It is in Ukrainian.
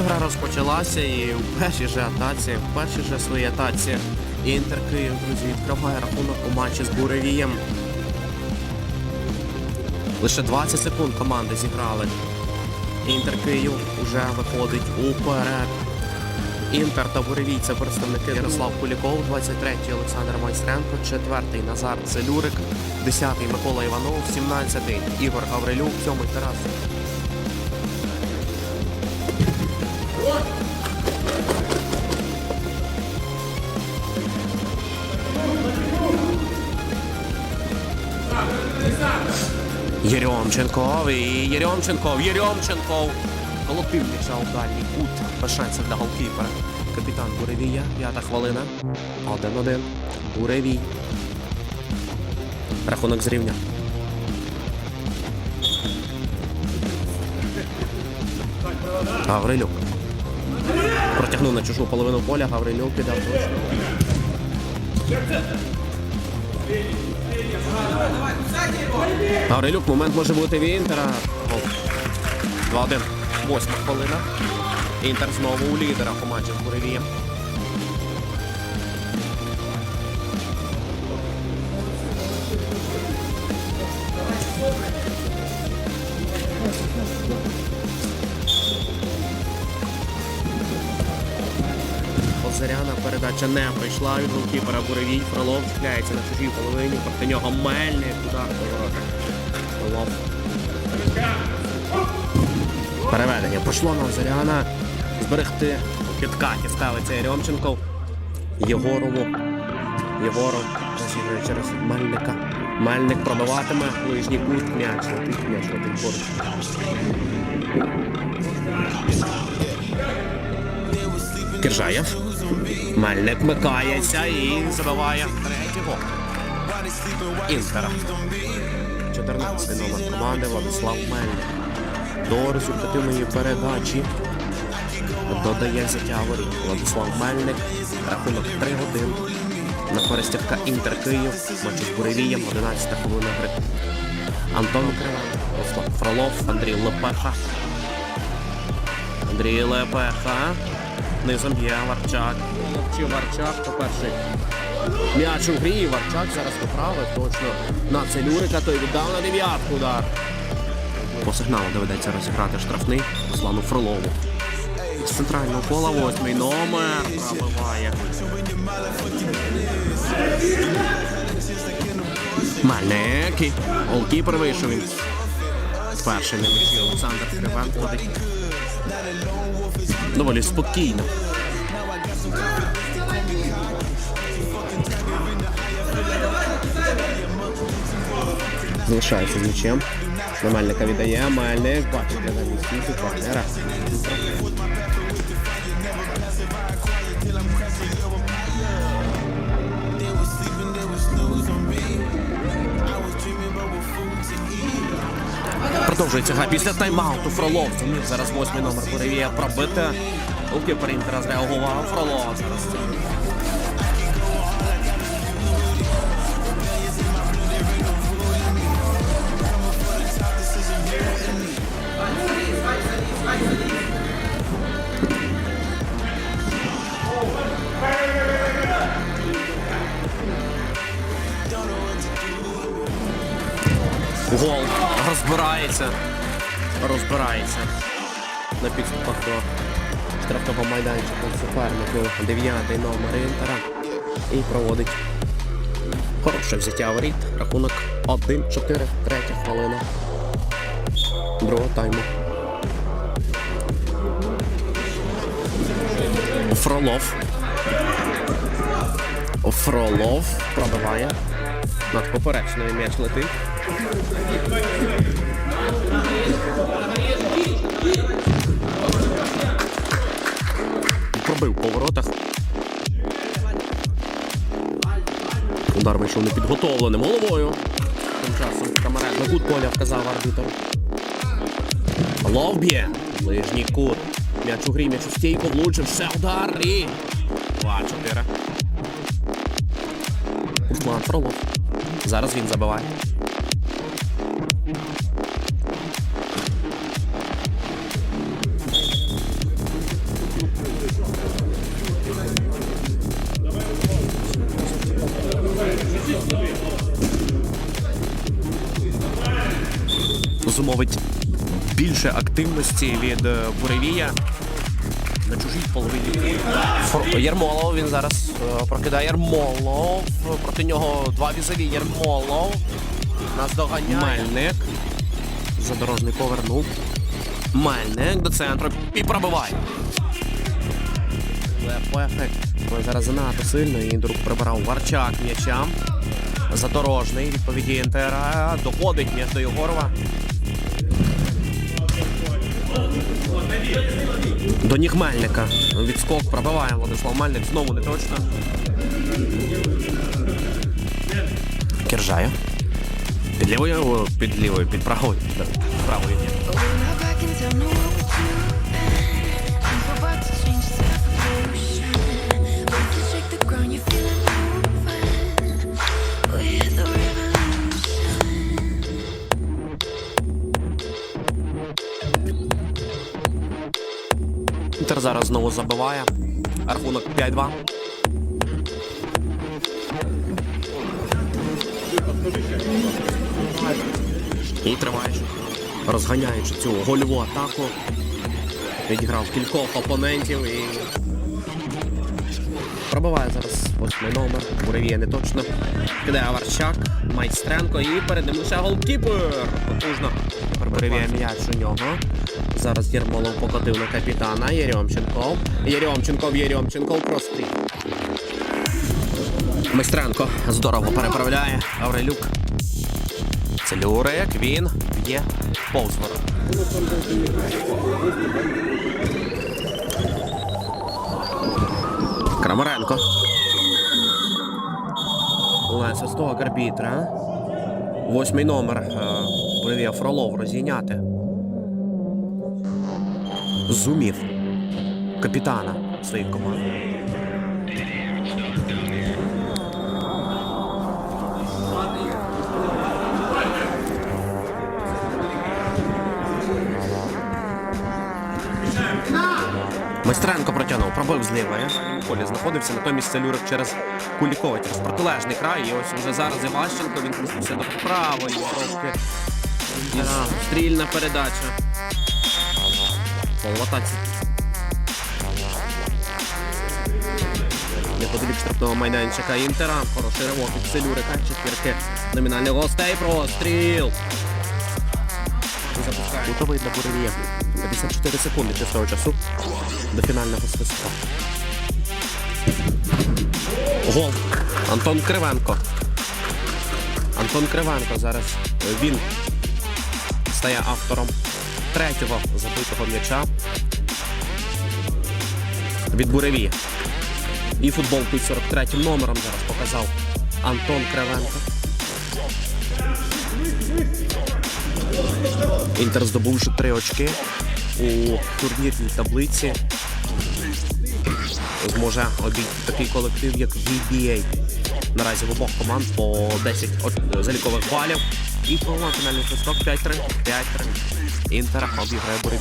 Наступна гра розпочалася і у першій же атаці, в першій же своїй атаці Інтер Київ, друзі, відкриває рахунок у матчі з Буревієм. Лише 20 секунд команди зіграли. Інтер Київ вже виходить уперед. Інтер та Буревій це представники Ярослав Куліков, 23-й Олександр Майстренко, 4-й Назар Целюрик, 10-й Микола Іванов, 17-й Ігор Гаврилюк, 7-й Тарас Єрьомченков і Єрьомченков, Єрьомченков. Колотив м'яча у дальній кут. Без для голкіпера. Капітан Буревія, п'ята хвилина. 1-1. Буревій. Рахунок зрівня. Гаврилюк. Протягнув на чужу половину поля, Гаврилюк підав точно. Гаврилюк, момент може бути в Інтера. Гол. 2-1. Восьма хвилина. Інтер знову у лідерах у матчі з Буревієм. Озеряна передача не прийшла від голкіпера Буревій. Фролов чіпляється на чужій половині. Проти нього Мельник. Удар по воротах. Фролов. Переведення. Пошло на Озеряна. Зберегти у підкаті ставиться Єрьомченков. Єгорову. Єгоров розігрує через Мельника. Мельник пробиватиме ближній кут. М'яч летить, м'яч летить поруч. Киржаєв. Мельник микається і забиває третій гол. Інтера. 14 номер команди Владислав Мельник. До результативної передачі додає воріт. Владислав Мельник. Рахунок 3-1. На користь Інтер Київ. Матч з Буревієм. 11 хвилина гри. Антон Кривенко, Руслан Фролов, Андрій Лепеха. Андрій Лепеха. Низом є Варчак. Чи Варчак, по-перше. М'яч у грі, Варчак зараз поправив точно на Целюрика, той віддав на дев'ятку удар. По сигналу доведеться розіграти штрафний Руслану Фролову. З центрального кола восьмий номер пробиває. Мальник. Голкіпер вийшов він. Перший на м'ячі Олександр Кривенко. Доволі спокійно. Залишається з м'ячем. На Мельника віддає. Мальник бачить де на місці партнера. Продовжується гра після тайм-ауту Фролов. Зараз восьмий номер Буревія пробити. Укіпер Інтера зреагував. Фролов зараз. Розбирається. Розбирається. На підступах до штрафного майданчика супернику. Дев'ятий номер Інтера. І проводить хороше взяття воріт. Рахунок 1-4, третя хвилина. Другого тайму. Фролов. Фролов пробиває. Над поперечною м'яч летить. Пробив по воротах. Удар вийшов непідготовленим головою. Тим часом камерет на кут поля вказав арбітер. Лов б'є. Ближній кут. М'яч у грі, м'яч у стійку, влучив, ще удар і... 2-4. Руслан Фролов. Зараз він забиває. Зумовить більше активності від е, Буревія на чужій половині. Фор- Єрмолов він зараз е, прокидає Єрмолов. Проти нього два візові Єрмолов. Нас доганяє. Мельник. Задорожний повернув. Мельник до центру і пробиває. Лепехи. Ой, зараз занадто сильно і друг прибирав Варчак м'яча. Задорожний відповіді Інтера. Доходить м'яч до Єгорова. До ніг Мельника. Відскок пробиває Владислав Мельник. Знову не точно. Кіржає. Під лівою, під лівою, під правою. Правою. Забиває. Рахунок 5-2. І тримаючи, розганяючи цю гольову атаку. Відіграв кількох опонентів і пробиває зараз восьмий номер. Буревія не точно. Кидає Варчак, Майстренко і перед ним лише голкіпер. Потужно. Буревія м'яч у нього. Зараз Єрмолов покотив на капітана. Єрьомченков. Єрьомченков, Єрьомченков простріл. Майстренко здорово переправляє. Аврелюк. Целюрик, він є повз ворот. Крамаренко. Леся з того. Восьмий номер. е, Привів Фролов розійняти. Зумів. Капітана своєї команди. Майстренко протягнув, пробив з лівої. В полі знаходився, натомість Целюрик через Кулікова, через протилежний край. І ось вже зараз Іващенко, він пустився до правої трошки. Стрільна передача. Пол в атаці. Неподалік штрафного майданчика Інтера. Хороший ривок від Целюрика. Четвірки номінальних гостей. Простріл. Готовий для буревія. 54 секунди чистого часу до фінального свистка. Гол. Антон Кривенко. Антон Кривенко зараз він стає автором третього забитого м'яча від Буреві. І футбол під 43-м номером зараз показав Антон Кривенко. Інтер здобувши три очки у турнірній таблиці. Зможе обійти такий колектив, як VBA. Наразі в обох команд по 10 залікових балів. І пролунав фінальний свисток 5-3. 5-3. Інтер обіграє Буреві.